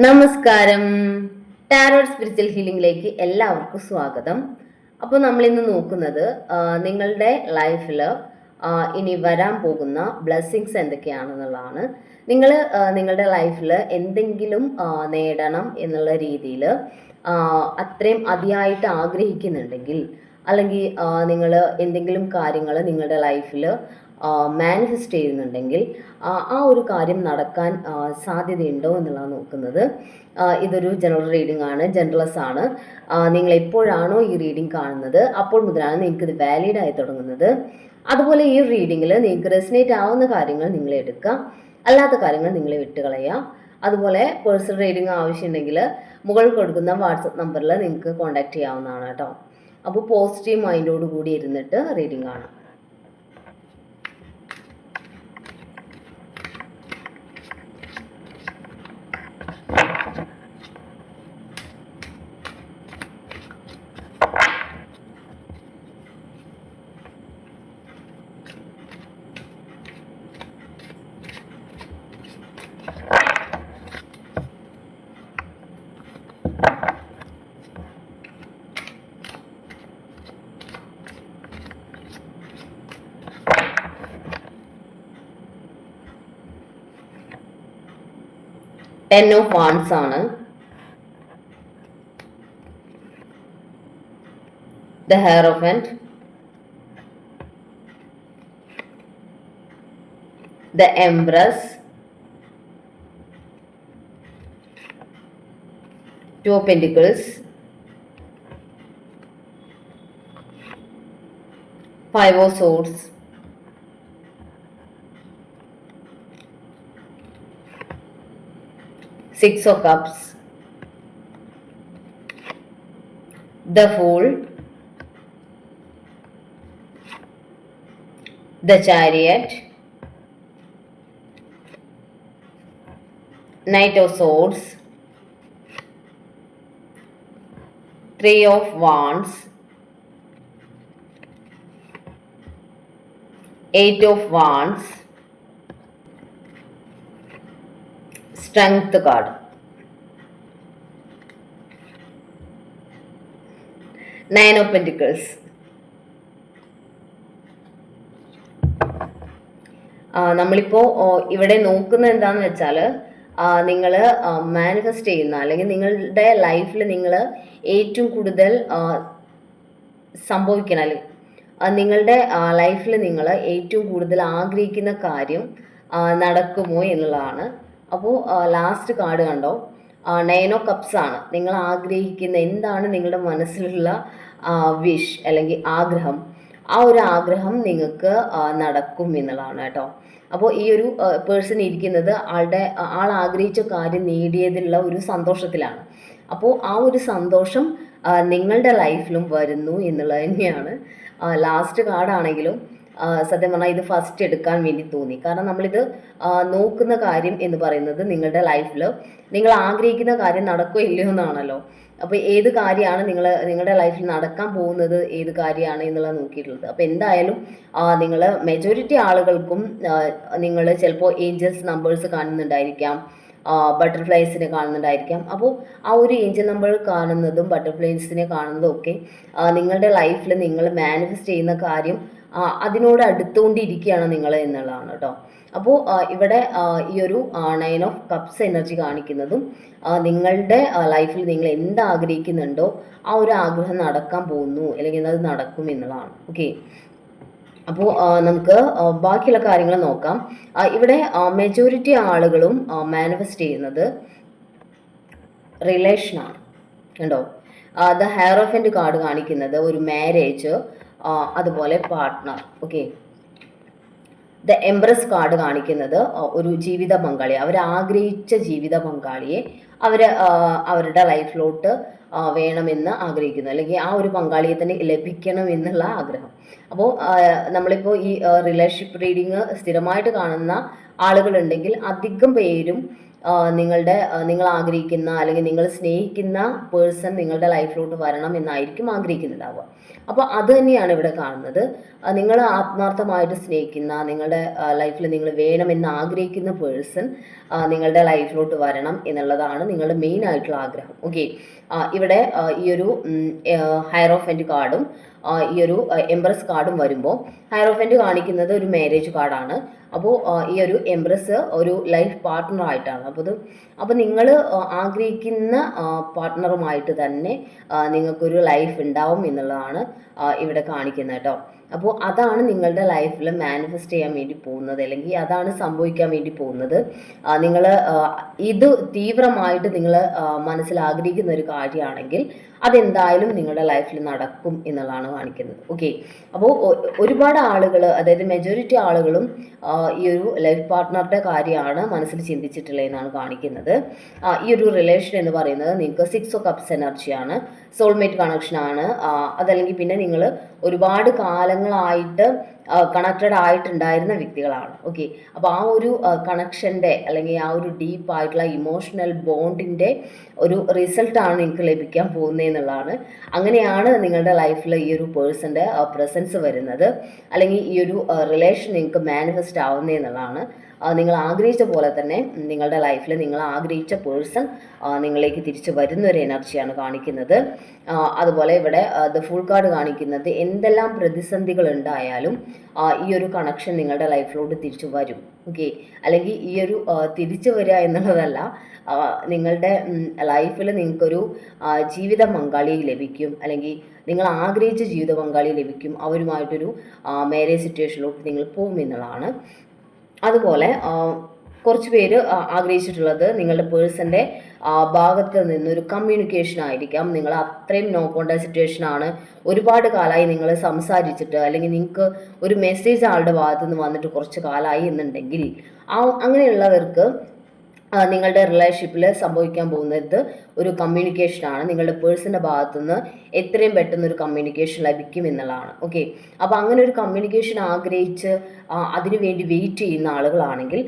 നമസ്കാരം. Tarot spiritual ഹീലിംഗിലേക്ക് എല്ലാവർക്കും സ്വാഗതം. അപ്പോൾ നമ്മൾ ഇന്ന് നോക്കുന്നത് നിങ്ങളുടെ ലൈഫിൽ ഇനി വരാൻ പോകുന്ന ബ്ലെസ്സിങ്സ് എന്തൊക്കെയാണെന്നുള്ളതാണ്. നിങ്ങൾ നിങ്ങളുടെ ലൈഫിൽ എന്തെങ്കിലും നേടണം എന്നുള്ള രീതിയിൽ അത്രയും അതിയായിട്ട് ആഗ്രഹിക്കുന്നുണ്ടെങ്കിൽ അല്ലെങ്കിൽ നിങ്ങൾ എന്തെങ്കിലും കാര്യങ്ങൾ നിങ്ങളുടെ ലൈഫിൽ മാനിഫെസ്റ്റ് ചെയ്യുന്നുണ്ടെങ്കിൽ ആ ഒരു കാര്യം നടക്കാൻ സാധ്യതയുണ്ടോ എന്നുള്ളതാണ് നോക്കുന്നത്. ഇതൊരു ജനറൽ റീഡിംഗ് ആണ് ജനറലസ് ആണ്. നിങ്ങൾ എപ്പോഴാണോ ഈ റീഡിംഗ് കാണുന്നത് അപ്പോൾ മുതലാണ് നിങ്ങൾക്ക് ഇത് വാലിഡ് ആയി തുടങ്ങുന്നത്. അതുപോലെ ഈ റീഡിങ്ങിൽ നിങ്ങൾക്ക് റെസിനേറ്റ് ആവുന്ന കാര്യങ്ങൾ നിങ്ങൾ എടുക്കുക. അല്ലാത്ത കാര്യങ്ങൾ നിങ്ങൾ വിട്ടുകളയുക. അതുപോലെ പേഴ്സണൽ റീഡിംഗ് ആവശ്യമുണ്ടെങ്കിൽ മുകളിൽ കൊടുക്കുന്ന വാട്സപ്പ് നമ്പറിൽ നിങ്ങൾക്ക് കോൺടാക്ട് ചെയ്യാവുന്നതാണ് കേട്ടോ. അപ്പോൾ പോസിറ്റീവ് മൈൻഡോട് കൂടി ഇരുന്നിട്ട് റീഡിംഗ് കാണാം. ടെൻ ഓഫ് വാൺസ് ആണ്. The hierophant the embrace two of pentacles five of swords six of cups. The fool. The chariot. Knight of swords. Three of wands. Eight of wands strength card. Nine of നമ്മളിപ്പോൾ ഇവിടെ നോക്കുന്നത് എന്താന്ന് വെച്ചാൽ നിങ്ങൾ manifest ചെയ്യുന്ന അല്ലെങ്കിൽ നിങ്ങളുടെ ലൈഫിൽ നിങ്ങൾ ഏറ്റവും കൂടുതൽ സംഭവിക്കണം അല്ലെങ്കിൽ നിങ്ങളുടെ ലൈഫിൽ നിങ്ങൾ ഏറ്റവും കൂടുതൽ ആഗ്രഹിക്കുന്ന കാര്യം നടക്കുമോ എന്നുള്ളതാണ്. അപ്പോൾ ലാസ്റ്റ് കാർഡ് കണ്ടോ? ഓഫ് കപ്സ് ആണ്. നിങ്ങൾ ആഗ്രഹിക്കുന്ന എന്താണ് നിങ്ങളുടെ മനസ്സിലുള്ള വിഷ് അല്ലെങ്കിൽ ആഗ്രഹം? ആ ഒരു ആഗ്രഹം നിങ്ങൾക്ക് നടക്കും എന്നുള്ളതാണ് കേട്ടോ. അപ്പോൾ ഈ ഒരു പേഴ്സൺ ഇരിക്കുന്നത് ആളുടെ ആൾ ആഗ്രഹിച്ച കാര്യം നേടിയതിലുള്ള ഒരു സന്തോഷത്തിലാണ്. അപ്പോൾ ആ ഒരു സന്തോഷം നിങ്ങളുടെ ലൈഫിലും വരുന്നു എന്നുള്ളത് തന്നെയാണ്. ലാസ്റ്റ് കാർഡാണെങ്കിലും സത്യം പറഞ്ഞാൽ ഇത് ഫസ്റ്റ് എടുക്കാൻ വേണ്ടി തോന്നി. കാരണം നമ്മളിത് നോക്കുന്ന കാര്യം എന്ന് പറയുന്നത് നിങ്ങളുടെ ലൈഫിൽ നിങ്ങൾ ആഗ്രഹിക്കുന്ന കാര്യം നടക്കുകയോ ഇല്ലയോ എന്നാണല്ലോ. അപ്പോൾ ഏത് കാര്യമാണ് നിങ്ങൾ നിങ്ങളുടെ ലൈഫിൽ നടക്കാൻ പോകുന്നത് ഏത് കാര്യമാണ് എന്നുള്ളത് നോക്കിയിട്ടുള്ളത്. അപ്പോൾ എന്തായാലും നിങ്ങൾ മെജോറിറ്റി ആളുകൾക്കും നിങ്ങൾ ചിലപ്പോൾ ഏഞ്ചൽസ് നമ്പേഴ്സ് കാണുന്നുണ്ടായിരിക്കാം. ബട്ടർഫ്ലൈസിനെ കാണുന്നുണ്ടായിരിക്കാം. അപ്പോൾ ആ ഒരു ഏഞ്ചൽ നമ്പർ കാണുന്നതും ബട്ടർഫ്ലൈസിനെ കാണുന്നതും ഒക്കെ നിങ്ങളുടെ ലൈഫിൽ നിങ്ങൾ മാനിഫെസ്റ്റ് ചെയ്യുന്ന കാര്യം അതിനോട് അടുത്തുകൊണ്ടിരിക്കുകയാണ് നിങ്ങൾ എന്നുള്ളതാണ് കേട്ടോ. അപ്പോൾ ഇവിടെ ഈ ഒരു നയൻ ഓഫ് കപ്സ് എനർജി കാണിക്കുന്നതും നിങ്ങളുടെ ലൈഫിൽ നിങ്ങൾ എന്ത് ആഗ്രഹിക്കുന്നുണ്ടോ ആ ഒരു ആഗ്രഹം നടക്കാൻ പോകുന്നു അല്ലെങ്കിൽ അത് നടക്കും എന്നുള്ളതാണ്. ഓക്കെ അപ്പോൾ നമുക്ക് ബാക്കിയുള്ള കാര്യങ്ങൾ നോക്കാം. ഇവിടെ മെജോറിറ്റി ആളുകളും മാനിഫെസ്റ്റ് ചെയ്യുന്നത് റിലേഷനാണ് കണ്ടോ? ദ ഹെയർ ഓഫ് എന്റെ കാർഡ് കാണിക്കുന്നത് ഒരു മാരേജ് അതുപോലെ partner okay the embrace card കാണിക്കുന്നത് ഒരു ജീവിത പങ്കാളി അവർ ആഗ്രഹിച്ച ജീവിത പങ്കാളിയെ അവർ അവരുടെ ലൈഫിലോട്ട് വേണമെന്ന് ആഗ്രഹിക്കുന്നു. അല്ലെങ്കിൽ ആ ഒരു പങ്കാളിയെ തന്നെ ലഭിക്കണം എന്നുള്ള ആഗ്രഹം. അപ്പോൾ നമ്മളിപ്പോൾ ഈ റിലേഷൻഷിപ്പ് റീഡിങ് സ്ഥിരമായിട്ട് കാണുന്ന ആളുകളുണ്ടെങ്കിൽ അധികം പേരും നിങ്ങളുടെ നിങ്ങൾ ആഗ്രഹിക്കുന്ന അല്ലെങ്കിൽ നിങ്ങൾ സ്നേഹിക്കുന്ന പേഴ്സൺ നിങ്ങളുടെ ലൈഫിലോട്ട് വരണം എന്നായിരിക്കും ആഗ്രഹിക്കുന്നുണ്ടാവുക അപ്പോൾ അത് തന്നെയാണ് ഇവിടെ കാണുന്നത്. നിങ്ങൾ ആത്മാർത്ഥമായിട്ട് സ്നേഹിക്കുന്ന നിങ്ങളുടെ ലൈഫിൽ നിങ്ങൾ വേണമെന്ന് ആഗ്രഹിക്കുന്ന പേഴ്സൺ നിങ്ങളുടെ ലൈഫിലോട്ട് വരണം എന്നുള്ളതാണ് നിങ്ങളുടെ മെയിൻ ആയിട്ടുള്ള ആഗ്രഹം. ഓക്കെ ഇവിടെ ഈ ഒരു ഹയറോഫന്റ് കാർഡും ഈ ഒരു എംബ്രസ് കാർഡും വരുമ്പോൾ ഹയറോഫന്റ് കാണിക്കുന്നത് ഒരു മാരേജ് കാർഡാണ് അപ്പോൾ ഈ ഒരു എംബ്രസ് ഒരു ലൈഫ് പാർട്ട്ണർ ആയിട്ടാണ്. അപ്പോൾ ഇത് അപ്പോൾ നിങ്ങൾ ആഗ്രഹിക്കുന്ന പാർട്ട്ണറുമായിട്ട് തന്നെ നിങ്ങൾക്കൊരു ലൈഫ് ഉണ്ടാവും എന്നുള്ളതാണ് ഇവിടെ കാണിക്കുന്നത് കേട്ടോ. അപ്പോൾ അതാണ് നിങ്ങളുടെ ലൈഫിൽ മാനിഫെസ്റ്റ് ചെയ്യാൻ വേണ്ടി പോകുന്നത് അല്ലെങ്കിൽ അതാണ് സംഭവിക്കാൻ വേണ്ടി പോകുന്നത്. നിങ്ങൾ ഇത് തീവ്രമായിട്ട് നിങ്ങൾ മനസ്സിൽ ആഗ്രഹിക്കുന്ന ഒരു കാര്യമാണെങ്കിൽ അതെന്തായാലും നിങ്ങളുടെ ലൈഫിൽ നടക്കും എന്നുള്ളതാണ് കാണിക്കുന്നത്. ഓക്കെ അപ്പോൾ ഒരുപാട് ആളുകൾ അതായത് മെജോറിറ്റി ആളുകളും ഈ ഒരു ലൈഫ് പാർട്ട്ണറുടെ കാര്യമാണ് മനസ്സിൽ ചിന്തിച്ചിട്ടുള്ളത് എന്നാണ് കാണിക്കുന്നത്. ഈ ഒരു റിലേഷൻ എന്ന് പറയുന്നത് നിങ്ങൾക്ക് സിക്സ് ഓഫ് കപ്സ് എനർജിയാണ് സോൾമേറ്റ് കണക്ഷനാണ് അതല്ലെങ്കിൽ പിന്നെ നിങ്ങൾ ഒരുപാട് കാലങ്ങളായിട്ട് കണക്റ്റഡ് ആയിട്ടുണ്ടായിരുന്ന വ്യക്തികളാണ്. ഓക്കെ അപ്പോൾ ആ ഒരു കണക്ഷന്റെ അല്ലെങ്കിൽ ആ ഒരു ഡീപ്പ് ആയിട്ടുള്ള ഇമോഷണൽ ബോണ്ടിന്റെ ഒരു റിസൾട്ടാണ് നിങ്ങൾക്ക് ലഭിക്കാൻ പോകുന്നത് എന്നുള്ളതാണ്. അങ്ങനെയാണ് നിങ്ങളുടെ ലൈഫിൽ ഈ ഒരു പേഴ്സന്റെ പ്രസൻസ് വരുന്നത്. അല്ലെങ്കിൽ ഈ ഒരു റിലേഷൻ നിങ്ങൾക്ക് മാനിഫെസ്റ്റ് ആവുന്നത് എന്നുള്ളതാണ്. ആ, നിങ്ങൾ ആഗ്രഹിച്ച പോലെ തന്നെ നിങ്ങളുടെ ലൈഫിൽ നിങ്ങൾ ആഗ്രഹിച്ച പേഴ്സൺ നിങ്ങളിലേക്ക് തിരിച്ചു വരുന്ന ഒരു എനർജിയാണ് കാണിക്കുന്നത്. അതുപോലെ ഇവിടെ ദ ഫുൾ കാർഡ് കാണിക്കുന്നത് എന്തെല്ലാം പ്രതിസന്ധികൾ ഉണ്ടായാലും ഈ ഒരു കണക്ഷൻ നിങ്ങളുടെ ലൈഫിലോട്ട് തിരിച്ചു വരും. ഓക്കെ അല്ലെങ്കിൽ ഈ ഒരു തിരിച്ചു വരിക എന്നുള്ളതല്ല നിങ്ങളുടെ ലൈഫിൽ നിങ്ങൾക്കൊരു ജീവിത പങ്കാളി ലഭിക്കും. അല്ലെങ്കിൽ നിങ്ങൾ ആഗ്രഹിച്ച ജീവിത പങ്കാളി ലഭിക്കും. അവരുമായിട്ടൊരു മാരേജ് സിറ്റുവേഷനിലോട്ട് നിങ്ങൾ പോകും എന്നുള്ളതാണ്. അതുപോലെ കുറച്ച് പേര് ആഗ്രഹിച്ചിട്ടുള്ളത് നിങ്ങളുടെ പേഴ്സന്റെ ഭാഗത്ത് നിന്നൊരു കമ്മ്യൂണിക്കേഷൻ ആയിരിക്കാം. നിങ്ങൾ അത്രയും നോ കോണ്ടാക്ട് സിറ്റുവേഷൻ ആണ്. ഒരുപാട് കാലമായി നിങ്ങൾ സംസാരിച്ചിട്ട് അല്ലെങ്കിൽ നിങ്ങൾക്ക് ഒരു മെസ്സേജ് ആളുടെ ഭാഗത്ത് നിന്ന് വന്നിട്ട് കുറച്ച് കാലമായി എന്നുണ്ടെങ്കിൽ അങ്ങനെയുള്ളവർക്ക് നിങ്ങളുടെ റിലേഷൻഷിപ്പിൽ സംഭവിക്കാൻ പോകുന്നത് ഒരു കമ്മ്യൂണിക്കേഷനാണ് നിങ്ങളുടെ പേഴ്സന്റെ ഭാഗത്തുനിന്ന് എത്രയും പെട്ടെന്ന് ഒരു കമ്മ്യൂണിക്കേഷൻ ലഭിക്കും എന്നുള്ളതാണ്. ഓക്കെ അപ്പോൾ അങ്ങനെ ഒരു കമ്മ്യൂണിക്കേഷൻ ആഗ്രഹിച്ച് അതിനുവേണ്ടി അതിനു വേണ്ടി വെയിറ്റ് ചെയ്യുന്ന ആളുകളാണെങ്കിൽ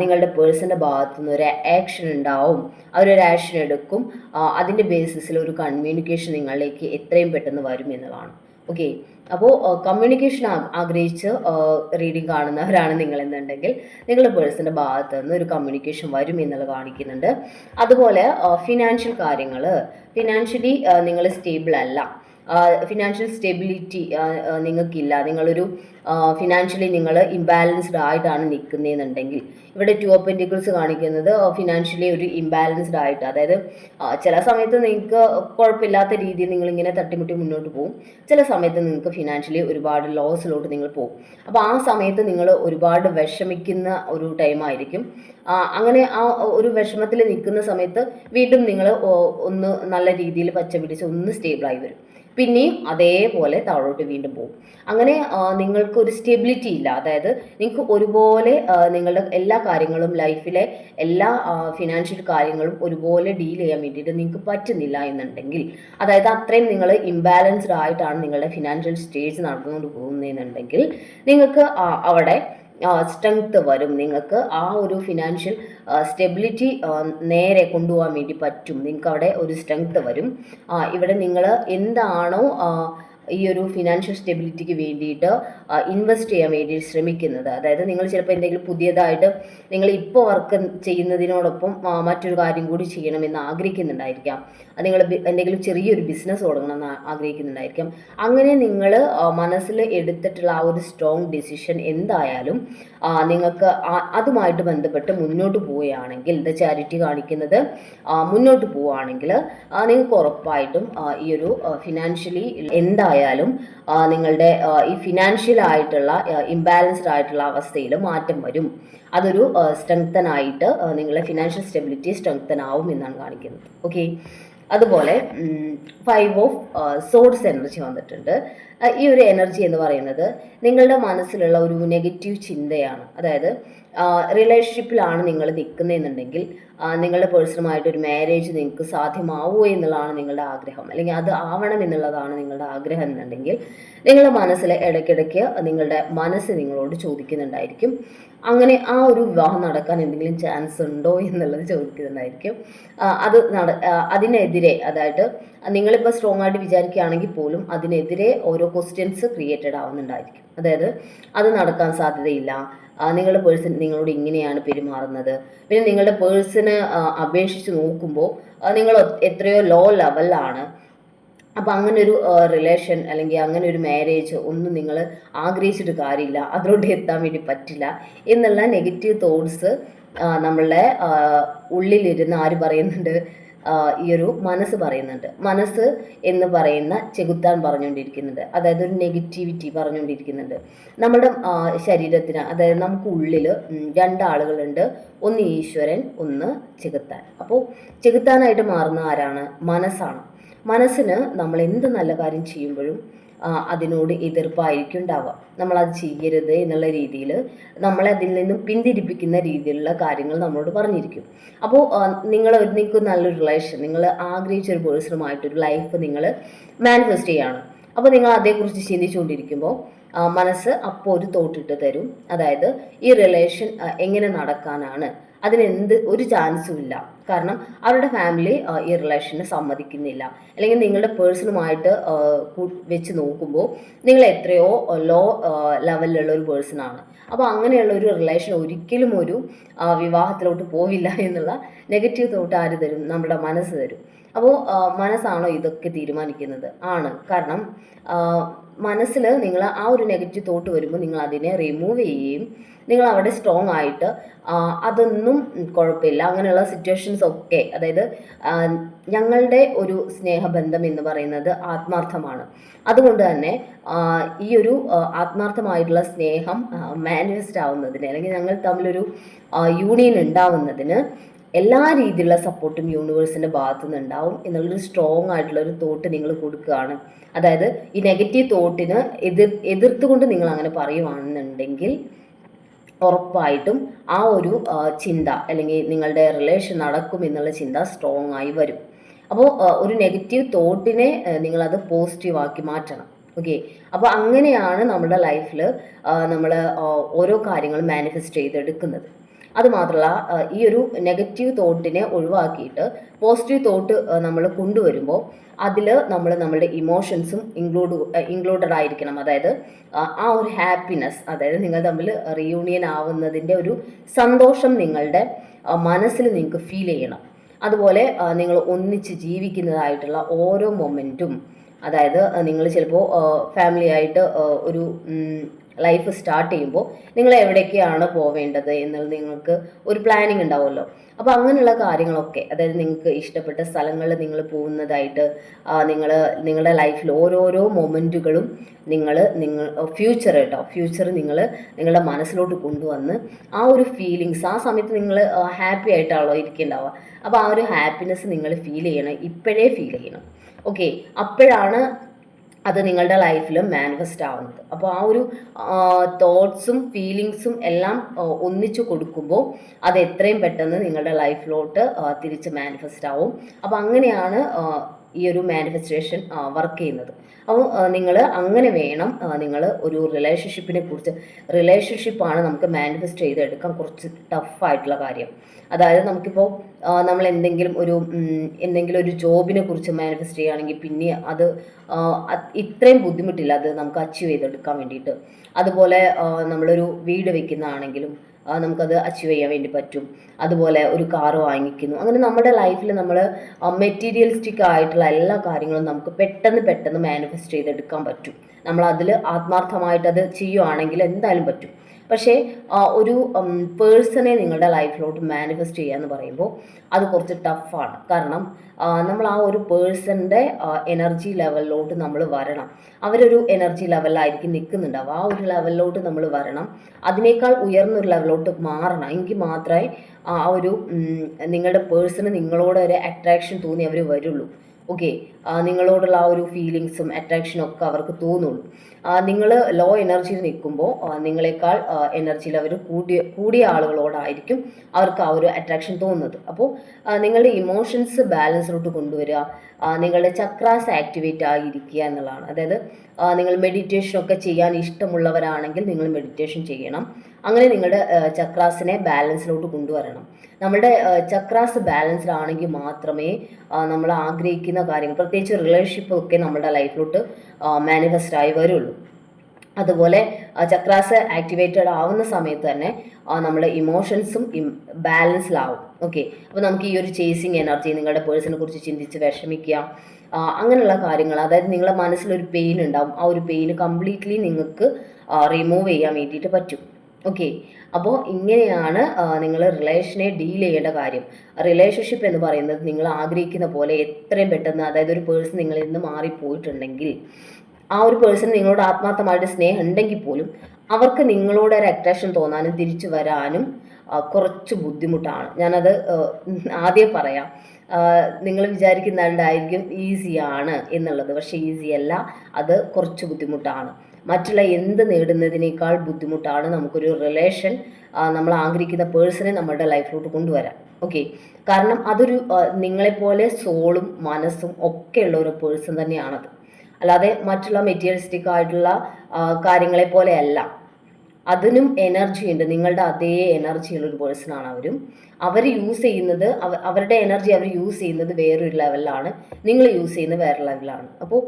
നിങ്ങളുടെ പേഴ്സന്റെ ഭാഗത്തുനിന്ന് ഒരു ആക്ഷൻ ഉണ്ടാവും. അവരൊരു ആക്ഷൻ എടുക്കും. അതിന്റെ ബേസിസിൽ ഒരു കമ്മ്യൂണിക്കേഷൻ നിങ്ങളിലേക്ക് എത്രയും പെട്ടെന്ന് വരും എന്നുള്ളതാണ്. ഓക്കെ അപ്പോൾ കമ്മ്യൂണിക്കേഷൻ ആഗ്രഹിച്ച് റീഡിങ് കാണുന്നവരാണ് നിങ്ങളെന്നുണ്ടെങ്കിൽ നിങ്ങളുടെ പേഴ്സന്റെ ഭാഗത്ത് നിന്ന് ഒരു കമ്മ്യൂണിക്കേഷൻ വരും എന്നുള്ളത് കാണിക്കുന്നുണ്ട്. അതുപോലെ ഫിനാൻഷ്യൽ കാര്യങ്ങൾ ഫിനാൻഷ്യലി നിങ്ങൾ സ്റ്റേബിൾ അല്ല. ഫിനാൻഷ്യൽ സ്റ്റെബിലിറ്റി നിങ്ങൾക്കില്ല. നിങ്ങളൊരു ഫിനാൻഷ്യലി നിങ്ങൾ ഇംബാലൻസ്ഡ് ആയിട്ടാണ് നിൽക്കുന്നതെന്നുണ്ടെങ്കിൽ ഇവിടെ ടു ഓഫ് കാണിക്കുന്നത് ഫിനാൻഷ്യലി ഒരു ഇംബാലൻസ്ഡ് ആയിട്ട്. അതായത് ചില സമയത്ത് നിങ്ങൾക്ക് കുഴപ്പമില്ലാത്ത രീതിയിൽ നിങ്ങളിങ്ങനെ തട്ടിമുട്ടി മുന്നോട്ട് പോകും ചില സമയത്ത് നിങ്ങൾക്ക് ഫിനാൻഷ്യലി ഒരുപാട് ലോസിലോട്ട് നിങ്ങൾ പോകും അപ്പോൾ ആ സമയത്ത് നിങ്ങൾ ഒരുപാട് വിഷമിക്കുന്ന ഒരു ടൈമായിരിക്കും അങ്ങനെ ആ ഒരു വിഷമത്തിൽ നിൽക്കുന്ന സമയത്ത് വീണ്ടും നിങ്ങൾ ഒന്ന് നല്ല രീതിയിൽ പച്ച പിടിച്ച് ഒന്ന് സ്റ്റേബിളായി വരും. പിന്നെയും അതേപോലെ താഴോട്ട് വീണ്ടും പോകും. അങ്ങനെ നിങ്ങൾക്ക് ഒരു സ്റ്റെബിലിറ്റി ഇല്ല. അതായത് നിങ്ങൾക്ക് ഒരുപോലെ നിങ്ങളുടെ എല്ലാ കാര്യങ്ങളും ലൈഫിലെ എല്ലാ ഫിനാൻഷ്യൽ കാര്യങ്ങളും ഒരുപോലെ ഡീൽ ചെയ്യാൻ വേണ്ടിയിട്ട് നിങ്ങൾക്ക് പറ്റുന്നില്ല എന്നുണ്ടെങ്കിൽ അതായത് അത്രയും നിങ്ങൾ ഇംബാലൻസ്ഡ് ആയിട്ടാണ് നിങ്ങളുടെ ഫിനാൻഷ്യൽ സ്റ്റേജ് നടന്നുകൊണ്ട് പോകുന്നതെന്നുണ്ടെങ്കിൽ നിങ്ങൾക്ക് അവിടെ സ്ട്രെങ്ത് വരും. നിങ്ങൾക്ക് ആ ഒരു ഫിനാൻഷ്യൽ സ്റ്റെബിലിറ്റി നേരെ കൊണ്ടുപോകാൻ വേണ്ടി പറ്റും. നിങ്ങൾക്ക് അവിടെ ഒരു സ്ട്രെങ്ത് വരും. ഇവിടെ നിങ്ങൾ എന്താണോ ഈ ഒരു ഫിനാൻഷ്യൽ സ്റ്റെബിലിറ്റിക്ക് വേണ്ടിയിട്ട് ഇൻവെസ്റ്റ് ചെയ്യാൻ വേണ്ടി ശ്രമിക്കുന്നത്. അതായത് നിങ്ങൾ ചിലപ്പോൾ എന്തെങ്കിലും പുതിയതായിട്ട് നിങ്ങൾ ഇപ്പോൾ വർക്ക് ചെയ്യുന്നതിനോടൊപ്പം മറ്റൊരു കാര്യം കൂടി ചെയ്യണമെന്ന് ആഗ്രഹിക്കുന്നുണ്ടായിരിക്കാം. നിങ്ങൾ എന്തെങ്കിലും ചെറിയൊരു ബിസിനസ് തുടങ്ങണമെന്ന് ആഗ്രഹിക്കുന്നുണ്ടായിരിക്കാം. അങ്ങനെ നിങ്ങൾ മനസ്സിൽ എടുത്തിട്ടുള്ള ആ ഒരു സ്ട്രോങ് ഡിസിഷൻ എന്തായാലും നിങ്ങൾക്ക് അതുമായിട്ട് ബന്ധപ്പെട്ട് മുന്നോട്ട് പോവുകയാണെങ്കിൽ ദ ചാരിറ്റി കാണിക്കുന്നത് മുന്നോട്ട് പോവുകയാണെങ്കിൽ നിങ്ങൾക്ക് ഉറപ്പായിട്ടും ഈ ഒരു ഫിനാൻഷ്യലി എന്തായാലും ആ, നിങ്ങളുടെ ഈ ഫിനാൻഷ്യൽ ആയിട്ടുള്ള ഇംബാലൻസ്ഡ് ആയിട്ടുള്ള അവസ്ഥയിൽ മാറ്റം വരും. അതൊരു സ്ട്രെങ്തൻ ആയിട്ട് നിങ്ങളുടെ ഫിനാൻഷ്യൽ സ്റ്റെബിലിറ്റി സ്ട്രെങ്തൻ ആവും എന്നാണ് കാണിക്കുന്നത്. ഓക്കെ അതുപോലെ ഫൈവ് ഓഫ് സോഡ്സ് എനർജി വന്നിട്ടുണ്ട്. ഈ ഒരു എനർജി എന്ന് പറയുന്നത് നിങ്ങളുടെ മനസ്സിലുള്ള ഒരു നെഗറ്റീവ് ചിന്തയാണ്. അതായത് റിലേഷൻഷിപ്പിലാണ് നിങ്ങൾ നിൽക്കുന്നതെന്നുണ്ടെങ്കിൽ നിങ്ങളുടെ പേഴ്സണുമായിട്ട് ഒരു മാരേജ് നിങ്ങൾക്ക് സാധ്യമാവുമോ എന്നുള്ളതാണ് നിങ്ങളുടെ ആഗ്രഹം. അല്ലെങ്കിൽ അത് ആവണം എന്നുള്ളതാണ് നിങ്ങളുടെ ആഗ്രഹം എന്നുണ്ടെങ്കിൽ നിങ്ങളുടെ മനസ്സിൽ ഇടയ്ക്കിടയ്ക്ക് നിങ്ങളുടെ മനസ്സ് നിങ്ങളോട് ചോദിക്കുന്നുണ്ടായിരിക്കും. അങ്ങനെ ആ ഒരു വിവാഹം നടക്കാൻ എന്തെങ്കിലും ചാൻസ് ഉണ്ടോ എന്നുള്ളത് ചോദിക്കുന്നുണ്ടായിരിക്കും അത് നട അതിനെതിരെ അതായത് നിങ്ങളിപ്പോൾ സ്ട്രോങ് ആയിട്ട് വിചാരിക്കുകയാണെങ്കിൽ പോലും അതിനെതിരെ ഓരോ ക്വസ്റ്റ്യൻസ് ക്രിയേറ്റഡ് ആവുന്നുണ്ടായിരിക്കും. അതായത് അത് നടക്കാൻ സാധ്യതയില്ല. നിങ്ങളുടെ പേഴ്സൺ നിങ്ങളോട് ഇങ്ങനെയാണ് പെരുമാറുന്നത്. പിന്നെ നിങ്ങളുടെ പേഴ്സണ് അപേക്ഷിച്ച് നോക്കുമ്പോൾ നിങ്ങൾ എത്രയോ ലോ ലെവലിലാണ് അപ്പം അങ്ങനെ ഒരു റിലേഷൻ അല്ലെങ്കിൽ അങ്ങനെ ഒരു മാരേജ് ഒന്നും നിങ്ങൾ ആഗ്രഹിച്ചിട്ട് കാര്യമില്ല. അതിലോട്ട് എത്താൻ വേണ്ടി പറ്റില്ല. എന്നുള്ള നെഗറ്റീവ് തോട്ട്സ് നമ്മളുടെ ഉള്ളിലിരുന്ന് ആര് പറയുന്നുണ്ട്? ഈ ഒരു മനസ്സ് പറയുന്നുണ്ട്. മനസ്സ് എന്ന് പറയുന്ന ചെകുത്താൻ പറഞ്ഞുകൊണ്ടിരിക്കുന്നുണ്ട് അതായത് ഒരു നെഗറ്റിവിറ്റി പറഞ്ഞുകൊണ്ടിരിക്കുന്നുണ്ട്. നമ്മുടെ ശരീരത്തിന് അതായത് നമുക്ക് ഉള്ളിൽ രണ്ടാളുകളുണ്ട്. ഒന്ന് ഈശ്വരൻ ഒന്ന് ചെകുത്താൻ. അപ്പോൾ ചെകുത്താനായിട്ട് മാറുന്ന ആരാണ്? മനസ്സാണ്. മനസ്സിന് നമ്മൾ എന്ത് നല്ല കാര്യം ചെയ്യുമ്പോഴും അതിനോട് എതിർപ്പായിരിക്കും ഉണ്ടാവുക നമ്മളത് ചെയ്യരുത് എന്നുള്ള രീതിയിൽ നമ്മളെ അതിൽ നിന്നും പിന്തിരിപ്പിക്കുന്ന രീതിയിലുള്ള കാര്യങ്ങൾ നമ്മളോട് പറഞ്ഞിരിക്കും. അപ്പോൾ നിങ്ങൾ നിങ്ങൾക്ക് നല്ലൊരു റിലേഷൻ നിങ്ങൾ ആഗ്രഹിച്ചൊരു പേഴ്സണുമായിട്ടൊരു ലൈഫ് നിങ്ങൾ മാനിഫെസ്റ്റ് ചെയ്യാണ്. അപ്പോൾ നിങ്ങൾ അതേക്കുറിച്ച് ചിന്തിച്ചുകൊണ്ടിരിക്കുമ്പോൾ മനസ്സ് അപ്പോൾ ഒരു തോട്ടിട്ട് തരും. അതായത് ഈ റിലേഷൻ എങ്ങനെ നടക്കാനാണ് അതിനെന്ത് ഒരു ചാൻസും ഇല്ല. കാരണം അവരുടെ ഫാമിലി ഈ റിലേഷന് സമ്മതിക്കുന്നില്ല. അല്ലെങ്കിൽ നിങ്ങളുടെ പേഴ്സണുമായിട്ട് വെച്ച് നോക്കുമ്പോൾ നിങ്ങൾ എത്രയോ ലോ ലെവലിലുള്ള ഒരു പേഴ്സണാണ് അപ്പോൾ അങ്ങനെയുള്ള ഒരു റിലേഷൻ ഒരിക്കലും ഒരു വിവാഹത്തിലോട്ട് പോവില്ല എന്നുള്ള നെഗറ്റീവ് തോട്ട് ആര് തരും? നമ്മുടെ മനസ്സ് തരും. അപ്പോൾ മനസ്സാണോ ഇതൊക്കെ തീരുമാനിക്കുന്നത്? ആണ്. കാരണം മനസ്സിൽ നിങ്ങൾ ആ ഒരു നെഗറ്റീവ് തോട്ട് വരുമ്പോൾ നിങ്ങൾ അതിനെ റിമൂവ് ചെയ്യുകയും നിങ്ങൾ അവിടെ സ്ട്രോങ് ആയിട്ട് അതൊന്നും കുഴപ്പമില്ല. അങ്ങനെയുള്ള സിറ്റുവേഷൻസ് ഒക്കെ അതായത് ഞങ്ങളുടെ ഒരു സ്നേഹബന്ധം എന്ന് പറയുന്നത് ആത്മാർത്ഥമാണ്. അതുകൊണ്ട് തന്നെ ഈ ഒരു ആത്മാർത്ഥമായിട്ടുള്ള സ്നേഹം മാനിഫെസ്റ്റ് ആവുന്നതിന് അല്ലെങ്കിൽ ഞങ്ങൾ തമ്മിലൊരു യൂണിയൻ ഉണ്ടാവുന്നതിന് എല്ലാ രീതിയിലുള്ള സപ്പോർട്ടും യൂണിവേഴ്സിന്റെ ഭാഗത്തു നിന്ന് ഉണ്ടാവും എന്നുള്ളൊരു സ്ട്രോങ് ആയിട്ടുള്ള ഒരു തോട്ട് നിങ്ങൾ കൊടുക്കുകയാണ്. അതായത് ഈ നെഗറ്റീവ് തോട്ടിന് എതിർ എതിർത്തുകൊണ്ട് നിങ്ങൾ അങ്ങനെ പറയുവാണെന്നുണ്ടെങ്കിൽ ഉറപ്പായിട്ടും ആ ഒരു ചിന്ത അല്ലെങ്കിൽ നിങ്ങളുടെ റിലേഷൻ നടക്കും എന്നുള്ള ചിന്ത സ്ട്രോങ് ആയി വരും. അപ്പോൾ ഒരു നെഗറ്റീവ് തോട്ടിനെ നിങ്ങളത് പോസിറ്റീവ് ആക്കി മാറ്റണം. ഓക്കെ അപ്പോൾ അങ്ങനെയാണ് നമ്മുടെ ലൈഫിൽ നമ്മൾ ഓരോ കാര്യങ്ങളും മാനിഫെസ്റ്റ് ചെയ്തെടുക്കുന്നത്. അതുമാത്രമല്ല ഈ ഒരു നെഗറ്റീവ് തോട്ടിനെ ഒഴിവാക്കിയിട്ട് പോസിറ്റീവ് തോട്ട് നമ്മൾ കൊണ്ടുവരുമ്പോൾ അതിൽ നമ്മൾ നമ്മുടെ ഇമോഷൻസും ഇൻക്ലൂഡ് ഇൻക്ലൂഡഡ് ആയിരിക്കണം. അതായത് ആ, ഒരു ഹാപ്പിനെസ് അതായത് നിങ്ങൾ തമ്മിൽ റിയൂണിയൻ ആവുന്നതിന്റെ ഒരു സന്തോഷം നിങ്ങളുടെ മനസ്സിൽ നിങ്ങൾക്ക് ഫീൽ ചെയ്യണം. അതുപോലെ നിങ്ങൾ ഒന്നിച്ച് ജീവിക്കുന്നതായിട്ടുള്ള ഓരോ മൊമെന്റും അതായത് നിങ്ങൾ ചിലപ്പോൾ ഫാമിലി ആയിട്ട് ഒരു ലൈഫ് സ്റ്റാർട്ട് ചെയ്യുമ്പോൾ നിങ്ങൾ എവിടേക്കാണ് പോവേണ്ടത് എന്നുള്ളത് നിങ്ങൾക്ക് ഒരു പ്ലാനിങ് ഉണ്ടാവുമല്ലോ. അപ്പോൾ അങ്ങനെയുള്ള കാര്യങ്ങളൊക്കെ അതായത് നിങ്ങൾക്ക് ഇഷ്ടപ്പെട്ട സ്ഥലങ്ങളിൽ നിങ്ങൾ പോകുന്നതായിട്ട് നിങ്ങൾ നിങ്ങളുടെ ലൈഫിൽ ഓരോരോ മൊമെന്റുകളും നിങ്ങൾ നിങ്ങൾ ഫ്യൂച്ചർ കേട്ടോ ഫ്യൂച്ചർ നിങ്ങൾ നിങ്ങളുടെ മനസ്സിലോട്ട് കൊണ്ടുവന്ന് ആ ഒരു ഫീലിങ്സ് ആ സമയത്ത് നിങ്ങൾ ഹാപ്പി ആയിട്ടാണല്ലോ ഇരിക്കുന്നുണ്ടാവുക അപ്പോൾ ആ ഒരു ഹാപ്പിനെസ് നിങ്ങൾ ഫീൽ ചെയ്യണം ഇപ്പോഴേ ഫീൽ ചെയ്യണം. ഓക്കെ അപ്പോഴാണ് അത് നിങ്ങളുടെ ലൈഫിലും മാനിഫെസ്റ്റ് ആവുന്നത്. അപ്പോൾ ആ ഒരു തോട്ട്സും ഫീലിങ്സും എല്ലാം ഒന്നിച്ചു കൊടുക്കുമ്പോൾ അത് എത്രയും പെട്ടെന്ന് നിങ്ങളുടെ ലൈഫിലോട്ട് തിരിച്ച് മാനിഫെസ്റ്റ് ആവും. അപ്പോൾ അങ്ങനെയാണ് ഈ ഒരു മാനിഫെസ്റ്റേഷൻ വർക്ക് ചെയ്യുന്നത്. അപ്പോൾ നിങ്ങൾ അങ്ങനെ വേണം നിങ്ങൾ ഒരു റിലേഷൻഷിപ്പിനെ കുറിച്ച് റിലേഷൻഷിപ്പാണ് നമുക്ക് മാനിഫെസ്റ്റ് ചെയ്തെടുക്കാൻ കുറച്ച് ടഫായിട്ടുള്ള കാര്യം. അതായത് നമുക്കിപ്പോൾ നമ്മൾ എന്തെങ്കിലും ഒരു എന്തെങ്കിലും ഒരു ജോബിനെ കുറിച്ച് മാനിഫെസ്റ്റ് ചെയ്യുകയാണെങ്കിൽ പിന്നെ അത് ഇത്രയും ബുദ്ധിമുട്ടില്ല അത് നമുക്ക് അച്ചീവ് ചെയ്തെടുക്കാൻ വേണ്ടിയിട്ട്. അതുപോലെ നമ്മളൊരു വീട് വെക്കുന്നതാണെങ്കിലും നമുക്കത് അച്ചീവ് ചെയ്യാൻ വേണ്ടി പറ്റും. അതുപോലെ ഒരു കാർ വാങ്ങിക്കുന്നു. അങ്ങനെ നമ്മുടെ ലൈഫിൽ നമ്മൾ മെറ്റീരിയലിസ്റ്റിക് ആയിട്ടുള്ള എല്ലാ കാര്യങ്ങളും നമുക്ക് പെട്ടെന്ന് പെട്ടെന്ന് മാനിഫെസ്റ്റ് ചെയ്തെടുക്കാൻ പറ്റും. നമ്മൾ അതിൽ ആത്മാർത്ഥമായിട്ട് അത് ചെയ്യുവാണെങ്കിൽ എന്തായാലും പറ്റും. പക്ഷേ ഒരു പേഴ്സണെ നിങ്ങളുടെ ലൈഫിലോട്ട് മാനിഫെസ്റ്റ് ചെയ്യുക എന്ന് പറയുമ്പോൾ അത് കുറച്ച് ടഫാണ്. കാരണം നമ്മൾ ആ ഒരു പേഴ്സന്റെ എനർജി ലെവലിലോട്ട് നമ്മൾ വരണം. അവരൊരു എനർജി ലെവലിലായിരിക്കും നിൽക്കുന്നുണ്ടാവും ആ ഒരു ലെവലിലോട്ട് നമ്മൾ വരണം. അതിനേക്കാൾ ഉയർന്നൊരു ലെവലിലോട്ട് മാറണം. എങ്കിൽ മാത്രമേ ആ ഒരു നിങ്ങളുടെ പേഴ്സണ് നിങ്ങളോട് ഒരു അട്രാക്ഷൻ തോന്നി അവർ വരുള്ളൂ. ഓക്കെ നിങ്ങളോടുള്ള ആ ഒരു ഫീലിങ്സും അട്രാക്ഷനും ഒക്കെ അവർക്ക് തോന്നുള്ളൂ. നിങ്ങൾ ലോ എനർജിയിൽ നിൽക്കുമ്പോൾ നിങ്ങളെക്കാൾ എനർജിയിൽ അവർ കൂടിയ കൂടിയ ആളുകളോടായിരിക്കും അവർക്ക് ആ ഒരു അട്രാക്ഷൻ തോന്നുന്നത്. അപ്പോൾ നിങ്ങളുടെ ഇമോഷൻസ് ബാലൻസിലോട്ട് കൊണ്ടുവരിക നിങ്ങളുടെ ചക്രാസ് ആക്ടിവേറ്റ് ആയിരിക്കുക എന്നുള്ളതാണ്. അതായത് നിങ്ങൾ മെഡിറ്റേഷൻ ഒക്കെ ചെയ്യാൻ ഇഷ്ടമുള്ളവരാണെങ്കിൽ നിങ്ങൾ മെഡിറ്റേഷൻ ചെയ്യണം. അങ്ങനെ നിങ്ങളുടെ ചക്രാസിനെ ബാലൻസിലോട്ട് കൊണ്ടുവരണം. നമ്മുടെ ചക്രാസ് ബാലൻസ്ഡ് ആണെങ്കിൽ മാത്രമേ നമ്മൾ ആഗ്രഹിക്കുന്ന കാര്യങ്ങൾ പ്രത്യേകിച്ച് റിലേഷൻഷിപ്പ് ഒക്കെ നമ്മുടെ ലൈഫിലോട്ട് മാനിഫെസ്റ്റ് ആയി വരുള്ളൂ. അതുപോലെ ചക്രാസ് ആക്ടിവേറ്റഡ് ആവുന്ന സമയത്ത് തന്നെ നമ്മൾ ഇമോഷൻസും ബാലൻസിലാവും ഓക്കെ അപ്പോൾ നമുക്ക് ഈ ഒരു ചേസിങ് എനർജി നിങ്ങളുടെ പേഴ്സണെ കുറിച്ച് ചിന്തിച്ച് വിഷമിക്കുക അങ്ങനെയുള്ള കാര്യങ്ങൾ അതായത് നിങ്ങളുടെ മനസ്സിലൊരു പെയിൻ ഉണ്ടാവും. ആ ഒരു പെയിൻ കംപ്ലീറ്റ്ലി നിങ്ങൾക്ക് റിമൂവ് ചെയ്യാൻ വേണ്ടിയിട്ട് പറ്റും. ഓക്കെ അപ്പോൾ ഇങ്ങനെയാണ് നിങ്ങൾ റിലേഷനെ ഡീൽ ചെയ്യേണ്ട കാര്യം. റിലേഷൻഷിപ്പ് എന്ന് പറയുന്നത് നിങ്ങൾ ആഗ്രഹിക്കുന്ന പോലെ എത്രയും പെട്ടെന്ന് അതായത് ഒരു പേഴ്സൺ നിങ്ങളിൽ നിന്ന് മാറിപ്പോയിട്ടുണ്ടെങ്കിൽ ആ ഒരു പേഴ്സൺ നിങ്ങളോട് ആത്മാർത്ഥമായിട്ട് സ്നേഹം ഉണ്ടെങ്കിൽ പോലും അവർക്ക് നിങ്ങളോട് ഒരു അട്രാക്ഷൻ തോന്നാനും തിരിച്ചു വരാനും കുറച്ച് ബുദ്ധിമുട്ടാണ്. ഞാനത് ആദ്യം പറയാം. നിങ്ങൾ വിചാരിക്കുന്നുണ്ടായിരിക്കും ഈസിയാണ് എന്നുള്ളത്. പക്ഷേ ഈസി അല്ല അത് കുറച്ച് ബുദ്ധിമുട്ടാണ്. മറ്റുള്ള എന്ത് നേടുന്നതിനേക്കാൾ ബുദ്ധിമുട്ടാണ് നമുക്കൊരു റിലേഷൻ നമ്മൾ ആഗ്രഹിക്കുന്ന പേഴ്സണെ നമ്മുടെ ലൈഫിലോട്ട് കൊണ്ടുവരാൻ. ഓക്കെ കാരണം അതൊരു നിങ്ങളെപ്പോലെ സോളും മനസ്സും ഒക്കെ ഉള്ള ഒരു പേഴ്സൺ തന്നെയാണത്. അല്ലാതെ മറ്റുള്ള മെറ്റീരിയലിസ്റ്റിക് ആയിട്ടുള്ള കാര്യങ്ങളെ പോലെയല്ല. അതിനും എനർജി ഉണ്ട്. നിങ്ങളുടെ അതേ എനർജിയുള്ള ഒരു പേഴ്സൺ ആണ് അവരും. അവർ യൂസ് ചെയ്യുന്നത് അവ- അവരുടെ എനർജി അവർ യൂസ് ചെയ്യുന്നത് വേറൊരു ലെവലിലാണ് നിങ്ങൾ യൂസ് ചെയ്യുന്നത് വേറെ ലെവലാണ് അപ്പോൾ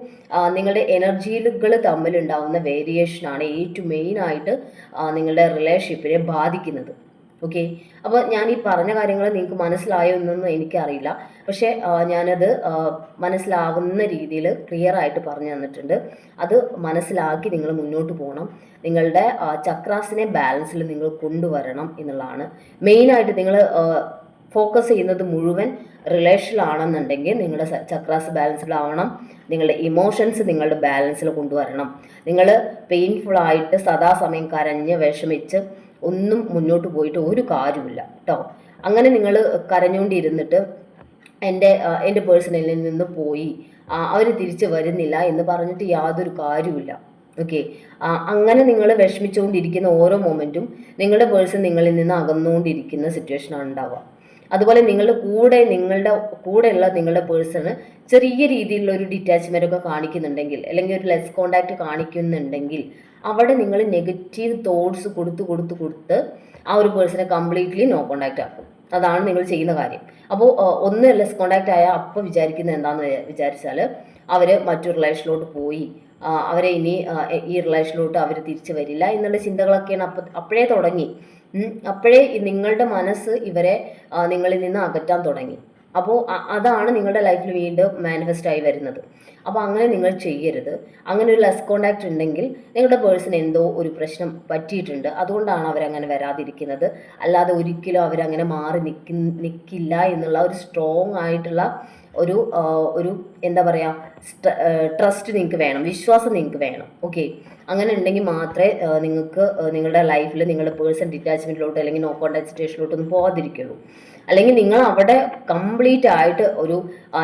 നിങ്ങളുടെ എനർജികൾ തമ്മിലുണ്ടാവുന്ന വേരിയേഷനാണ് ഏറ്റവും മെയിനായിട്ട് നിങ്ങളുടെ റിലേഷൻഷിപ്പിനെ ബാധിക്കുന്നത്. ഓക്കെ അപ്പോൾ ഞാൻ ഈ പറഞ്ഞ കാര്യങ്ങൾ നിങ്ങൾക്ക് മനസ്സിലായോ എന്നൊന്നും എനിക്കറിയില്ല. പക്ഷേ ഞാനത് മനസ്സിലാവുന്ന രീതിയിൽ ക്ലിയർ ആയിട്ട് പറഞ്ഞു തന്നിട്ടുണ്ട്. അത് മനസ്സിലാക്കി നിങ്ങൾ മുന്നോട്ട് പോകണം. നിങ്ങളുടെ ചക്രാസിനെ ബാലൻസിൽ നിങ്ങൾ കൊണ്ടുവരണം എന്നുള്ളതാണ്. മെയിനായിട്ട് നിങ്ങൾ ഫോക്കസ് ചെയ്യുന്നത് മുഴുവൻ റിലേഷനിലാണെന്നുണ്ടെങ്കിൽ നിങ്ങളുടെ ചക്രാസ് ബാലൻസ്ഡ് ആവണം. നിങ്ങളുടെ ഇമോഷൻസ് നിങ്ങളുടെ ബാലൻസിൽ കൊണ്ടുവരണം. നിങ്ങൾ പെയിൻഫുൾ ആയിട്ട് സദാസമയം കരഞ്ഞ് വിഷമിച്ച് ഒന്നും മുന്നോട്ട് പോയിട്ട് ഒരു കാര്യമില്ല കേട്ടോ. അങ്ങനെ നിങ്ങൾ കരഞ്ഞുകൊണ്ടിരുന്നിട്ട് എന്റെ എന്റെ പേഴ്സണലിൽ നിന്ന് പോയി. അവർ തിരിച്ച് വരുന്നില്ല എന്ന് പറഞ്ഞിട്ട് യാതൊരു കാര്യമില്ല ഓക്കെ. അങ്ങനെ നിങ്ങൾ വിഷമിച്ചുകൊണ്ടിരിക്കുന്ന ഓരോ മൊമെന്റും നിങ്ങളുടെ പേഴ്സൺ നിങ്ങളിൽ നിന്ന് അകന്നുകൊണ്ടിരിക്കുന്ന സിറ്റുവേഷനാണ് ഉണ്ടാവുക. അതുപോലെ നിങ്ങളുടെ കൂടെ നിങ്ങളുടെ കൂടെയുള്ള നിങ്ങളുടെ പേഴ്സണ് ചെറിയ രീതിയിലുള്ള ഒരു ഡിറ്റാച്ച്മെന്റ് ഒക്കെ കാണിക്കുന്നുണ്ടെങ്കിൽ അല്ലെങ്കിൽ ഒരു ലെസ് കോണ്ടാക്ട് കാണിക്കുന്നുണ്ടെങ്കിൽ അവിടെ നിങ്ങൾ നെഗറ്റീവ് തോട്ട്സ് കൊടുത്ത് കൊടുത്ത് കൊടുത്ത് ആ ഒരു പേഴ്സണെ കംപ്ലീറ്റ്ലി നോ കോണ്ടാക്റ്റ് ആക്കും. അതാണ് നിങ്ങൾ ചെയ്യുന്ന കാര്യം. അപ്പോൾ ഒന്ന് ലെസ് കോണ്ടാക്റ്റ് ആയാൽ അപ്പോൾ വിചാരിക്കുന്നത് എന്താണെന്ന് വിചാരിച്ചാൽ അവർ മറ്റൊരു റിലേഷനിലോട്ട് പോയി അവരെ ഇനി ഈ റിലേഷനിലോട്ട് അവർ തിരിച്ചു വരില്ല എന്നുള്ള ചിന്തകളൊക്കെയാണ് അപ്പം അപ്പോഴേ തുടങ്ങി. അപ്പോഴേ നിങ്ങളുടെ മനസ്സ് ഇവരെ നിങ്ങളിൽ നിന്ന് അകറ്റാൻ തുടങ്ങി. അപ്പോൾ അതാണ് നിങ്ങളുടെ ലൈഫിൽ വീണ്ടും മാനിഫെസ്റ്റ് ആയി വരുന്നത്. അപ്പോൾ അങ്ങനെ നിങ്ങൾ ചെയ്യരുത്. അങ്ങനെ ഒരു ലെസ് കോണ്ടാക്ട് ഉണ്ടെങ്കിൽ നിങ്ങളുടെ പേഴ്സൺ എന്തോ ഒരു പ്രശ്നം പറ്റിയിട്ടുണ്ട്. അതുകൊണ്ടാണ് അവരങ്ങനെ വരാതിരിക്കുന്നത്. അല്ലാതെ ഒരിക്കലും അവരങ്ങനെ മാറി നിൽക്കി നിൽക്കില്ല എന്നുള്ള ഒരു സ്ട്രോങ് ആയിട്ടുള്ള ഒരു ഒരു എന്താ പറയുക ട്രസ്റ്റ് നിങ്ങൾക്ക് വേണം വിശ്വാസം നിങ്ങൾക്ക് വേണം ഓക്കെ അങ്ങനെ ഉണ്ടെങ്കിൽ മാത്രമേ നിങ്ങൾക്ക് നിങ്ങളുടെ ലൈഫിൽ നിങ്ങളുടെ പേഴ്സൺ ഡിറ്റാച്ച്മെന്റിലോട്ട് അല്ലെങ്കിൽ നോ കോണ്ടാക്ട് സിറ്റുവേഷനിലോട്ടൊന്നും പോകാതിരിക്കുള്ളൂ അല്ലെങ്കിൽ നിങ്ങൾ അവിടെ കംപ്ലീറ്റ് ആയിട്ട് ഒരു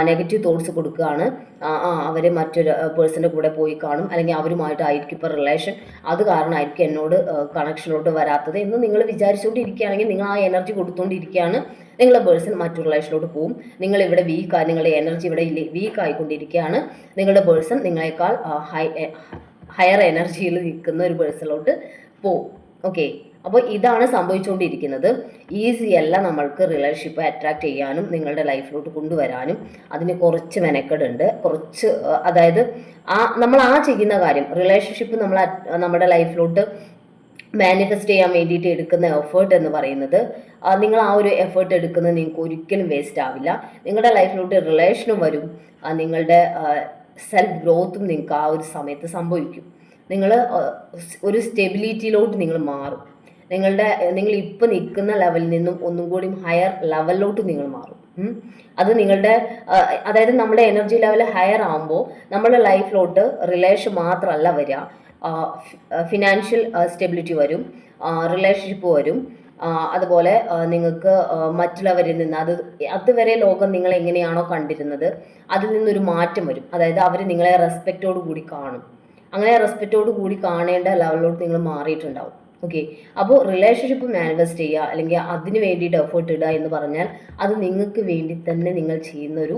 നെഗറ്റീവ് തോട്ട്സ് കൊടുക്കുകയാണ്. ആ അവർ മറ്റൊരു പേഴ്സന്റെ കൂടെ പോയി കാണും അല്ലെങ്കിൽ അവരുമായിട്ടായിരിക്കും ഇപ്പോൾ റിലേഷൻ അത് കാരണമായിരിക്കും എന്നോട് കണക്ഷനിലോട്ട് വരാത്തത് എന്ന് നിങ്ങൾ വിചാരിച്ചുകൊണ്ടിരിക്കുകയാണെങ്കിൽ നിങ്ങൾ ആ എനർജി കൊടുത്തുകൊണ്ടിരിക്കുകയാണ്. നിങ്ങളുടെ പേഴ്സൺ മറ്റു റിലേഷനിലോട്ട് പോകും നിങ്ങൾ ഇവിടെ വീക്ക് നിങ്ങളുടെ എനർജി ഇവിടെ വീക്ക് ആയിക്കൊണ്ടിരിക്കുകയാണ്. നിങ്ങളുടെ പേഴ്സൺ നിങ്ങളെക്കാൾ ഹൈ ഹയർ എനർജിയിൽ നിൽക്കുന്ന ഒരു പേഴ്സണിലോട്ട് പോകും ഓക്കെ അപ്പോൾ ഇതാണ് സംഭവിച്ചുകൊണ്ടിരിക്കുന്നത്. ഈസി അല്ല നമ്മൾക്ക് റിലേഷൻഷിപ്പ് അട്രാക്ട് ചെയ്യാനും നിങ്ങളുടെ ലൈഫിലോട്ട് കൊണ്ടുവരാനും. അതിന് കുറച്ച് മെനക്കെടുണ്ട്. കുറച്ച് അതായത് ആ നമ്മൾ ആ ചെയ്യുന്ന കാര്യം റിലേഷൻഷിപ്പ് നമ്മൾ നമ്മുടെ ലൈഫിലോട്ട് മാനിഫെസ്റ്റ് ചെയ്യാൻ വേണ്ടിയിട്ട് എടുക്കുന്ന എഫേർട്ട് എന്ന് പറയുന്നത് നിങ്ങൾ ആ ഒരു എഫേർട്ട് എടുക്കുന്നത് നിങ്ങൾക്ക് ഒരിക്കലും വേസ്റ്റ് ആവില്ല. നിങ്ങളുടെ ലൈഫിലോട്ട് റിലേഷനും വരും. നിങ്ങളുടെ സെൽഫ് ഗ്രോത്തും നിങ്ങൾക്ക് ആ ഒരു സമയത്ത് സംഭവിക്കും. നിങ്ങൾ ഒരു സ്റ്റെബിലിറ്റിയിലോട്ട് നിങ്ങൾ മാറും. നിങ്ങളുടെ നിങ്ങൾ ഇപ്പം നിൽക്കുന്ന ലെവലിൽ നിന്നും ഒന്നും കൂടി ഹയർ ലെവലിലോട്ട് നിങ്ങൾ മാറും. അത് നിങ്ങളുടെ അതായത് നമ്മുടെ എനർജി ലെവൽ ഹയർ ആകുമ്പോൾ നമ്മുടെ ലൈഫിലോട്ട് റിലേഷൻ മാത്രമല്ല വരിക. ഫിനാൻഷ്യൽ സ്റ്റെബിലിറ്റി വരും റിലേഷൻഷിപ്പ് വരും അതുപോലെ നിങ്ങൾക്ക് മറ്റുള്ളവരിൽ നിന്ന് അത് അതുവരെ ലോകം നിങ്ങൾ എങ്ങനെയാണോ കണ്ടിരുന്നത് അതിൽ നിന്നൊരു മാറ്റം വരും. അതായത് അവർ നിങ്ങളെ റെസ്പെക്റ്റോട് കൂടി കാണും. അങ്ങനെ റെസ്പെക്റ്റോട് കൂടി കാണേണ്ട ലെവലിലോട്ട് നിങ്ങൾ മാറിയിട്ടുണ്ടാവും. ഓക്കെ അപ്പോൾ റിലേഷൻഷിപ്പ് മാനിഫെസ്റ്റ് ചെയ്യുക അല്ലെങ്കിൽ അതിന് വേണ്ടിയിട്ട് എഫേർട്ട് ഇടുക എന്ന് പറഞ്ഞാൽ അത് നിങ്ങൾക്ക് വേണ്ടി തന്നെ നിങ്ങൾ ചെയ്യുന്ന ഒരു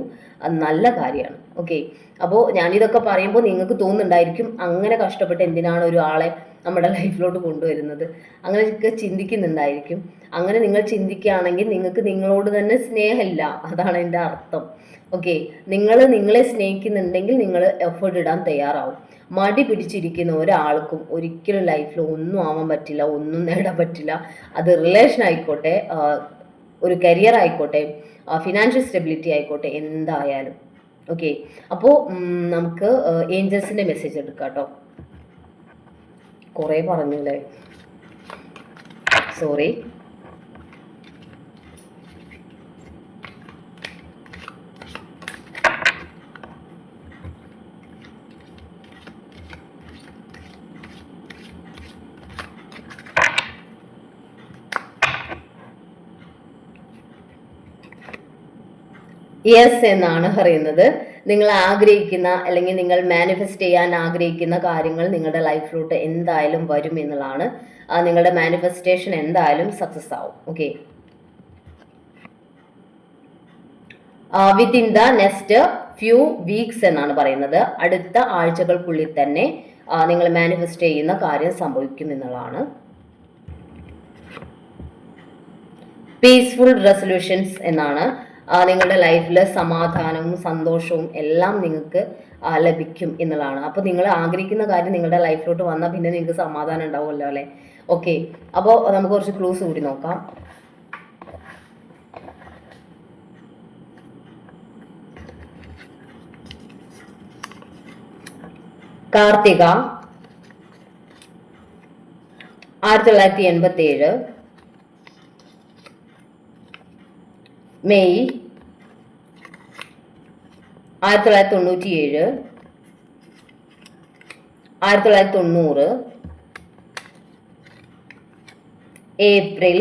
നല്ല കാര്യമാണ്. ഓക്കെ അപ്പോൾ ഞാനിതൊക്കെ പറയുമ്പോൾ നിങ്ങൾക്ക് തോന്നുന്നുണ്ടായിരിക്കും അങ്ങനെ കഷ്ടപ്പെട്ട് എന്തിനാണ് ഒരാളെ നമ്മുടെ ലൈഫിലോട്ട് കൊണ്ടുവരുന്നത്? അങ്ങനെയൊക്കെ ചിന്തിക്കുന്നുണ്ടായിരിക്കും. അങ്ങനെ നിങ്ങൾ ചിന്തിക്കുകയാണെങ്കിൽ നിങ്ങൾക്ക് നിങ്ങളോട് തന്നെ സ്നേഹമില്ല. അതാണ് എന്റെ അർത്ഥം. ഓക്കെ നിങ്ങൾ നിങ്ങളെ സ്നേഹിക്കുന്നുണ്ടെങ്കിൽ നിങ്ങൾ എഫേർട്ട് ഇടാൻ തയ്യാറാവും. മടി പിടിച്ചിരിക്കുന്ന ഒരാൾക്കും ഒരിക്കലും ലൈഫിൽ ഒന്നും ആവാൻ പറ്റില്ല ഒന്നും നേടാൻ പറ്റില്ല. അത് റിലേഷൻ ആയിക്കോട്ടെ ഒരു കരിയർ ആയിക്കോട്ടെ ഫിനാൻഷ്യൽ സ്റ്റെബിലിറ്റി ആയിക്കോട്ടെ എന്തായാലും. ഓക്കെ അപ്പോൾ നമുക്ക് ഏഞ്ചൽസിന്റെ മെസ്സേജ് എടുക്കാം കേട്ടോ. കുറേ പറഞ്ഞില്ലേ? സോറി യെസ് എന്നാണ് പറയുന്നത്. നിങ്ങൾ ആഗ്രഹിക്കുന്ന അല്ലെങ്കിൽ നിങ്ങൾ മാനിഫെസ്റ്റ് ചെയ്യാൻ ആഗ്രഹിക്കുന്ന കാര്യങ്ങൾ നിങ്ങളുടെ ലൈഫിലോട്ട് എന്തായാലും വരും എന്നുള്ളതാണ്. നിങ്ങളുടെ മാനിഫെസ്റ്റേഷൻ എന്തായാലും സക്സസ് ആവും. Okay within the next few weeks എന്നാണ് പറയുന്നത്. അടുത്ത ആഴ്ചകൾക്കുള്ളിൽ തന്നെ നിങ്ങൾ മാനിഫെസ്റ്റ് ചെയ്യുന്ന കാര്യം സംഭവിക്കും എന്നുള്ളതാണ്. പീസ്ഫുൾ റെസൊല്യൂഷൻസ് എന്നാണ്. നിങ്ങളുടെ ലൈഫിൽ സമാധാനവും സന്തോഷവും എല്ലാം നിങ്ങൾക്ക് ലഭിക്കും എന്നുള്ളതാണ്. അപ്പോൾ നിങ്ങൾ ആഗ്രഹിക്കുന്ന കാര്യം നിങ്ങളുടെ ലൈഫിലോട്ട് വന്നാൽ പിന്നെ നിങ്ങൾക്ക് സമാധാനം ഉണ്ടാവുമല്ലോ അല്ലേ? ഓക്കെ അപ്പോൾ നമുക്ക് കുറച്ച് ക്ലൂസ് കൂടി നോക്കാം. കാർത്തിക ആയിരത്തി തൊള്ളായിരത്തി എൺപത്തി ഏഴ് മെയ് ആയിരത്തി തൊള്ളായിരത്തി തൊണ്ണൂറ്റി ഏഴ് ആയിരത്തി തൊള്ളായിരത്തി തൊണ്ണൂറ് ഏപ്രിൽ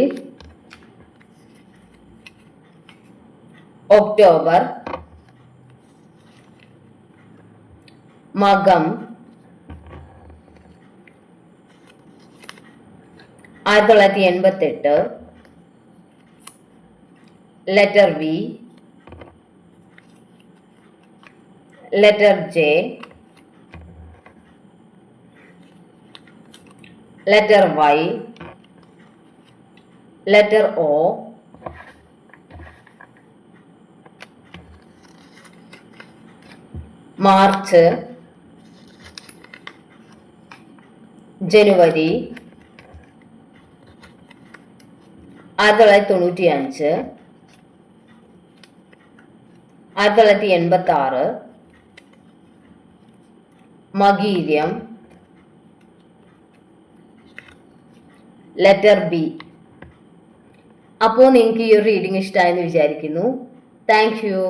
ഒക്ടോബർ മകം ആയിരത്തി തൊള്ളായിരത്തി എൺപത്തി letter V letter J letter Y letter O March ജനുവരി ആയിരത്തി തൊള്ളായിരത്തി തൊണ്ണൂറ്റി അഞ്ച് ആയിരത്തി തൊള്ളായിരത്തി എൺപത്തി ആറ് ലെറ്റർ ബി അപ്പോൾ നിങ്ങൾക്ക് ഈ ഒരു റീഡിംഗ് ഇഷ്ടമായെന്ന് വിചാരിക്കുന്നു. Thank you